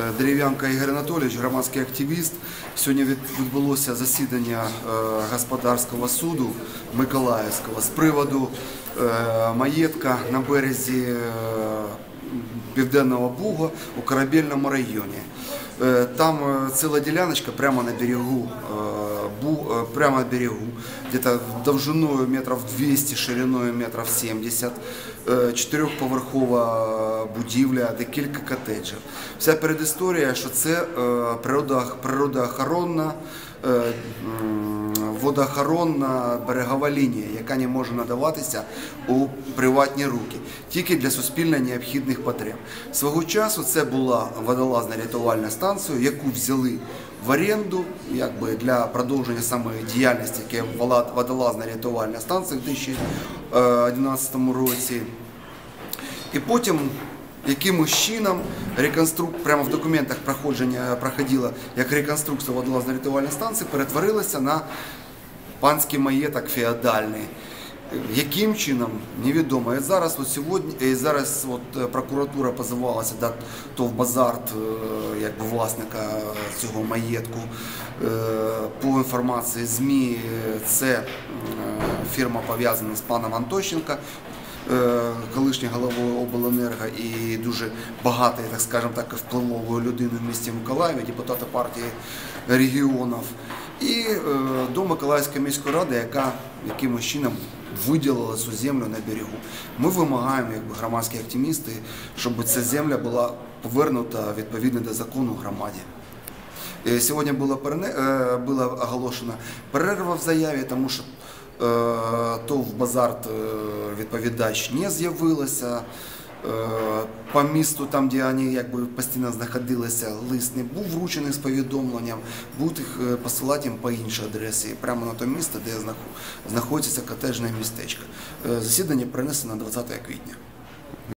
Е, Дерев'янка Ігор Анатолійович, громадський активіст. Сьогодні відбулося засідання е, господарського суду Миколаївського з приводу е, маєтка на березі Південного Буга у Корабельному районі. Там ціла діляночка прямо на берегу, е, Бу- е, прямо на берегу, где-то довжиною метрів 200, шириною метрів 70, е, чотирьохповерхова будівля, декілька котеджів. Вся передісторія, що це е, природа, природоохоронна, е, водоохоронна берегова лінія, яка не може надаватися у приватні руки, тільки для суспільно необхідних потреб. Свого часу це була водолазна рятувальна станція, яку взяли в оренду якби, для продовження самої діяльності, яке водолазна рятувальна станція в 2011 році. І потім якимось чином реконструк... прямо в документах проходження проходила як реконструкція водолазної рятувальної станції, перетворилася на панський маєток феодальний. Яким чином невідомо. І зараз от сьогодні і зараз от е, прокуратура позивалася до ТОВ Базарт, е, якби власника цього маєтку. Е, По інформації ЗМІ, це фірма пов'язана з паном Антощенко, колишньою головою обленерго і дуже багатою, так скажемо так, впливовою людиною в місті Миколаєві, депутата партії регіонів. І е, до Миколаївської міської ради, яка якимось чином виділила цю землю на берегу. Ми вимагаємо, якби громадські активісти, щоб ця земля була повернута відповідно до закону громаді. Е, Сьогодні було, перене- е, було оголошено перерва в заяві, тому що е, ТОВ Базарт відповідач не з'явилася. Е, По місту, там, де вони якби постійно знаходилися, лист не був вручений з повідомленням, будуть їх е, посилати по іншій адресі, прямо на те місце, де знаходиться котежне містечко. Е, Засідання перенесено на 20 квітня.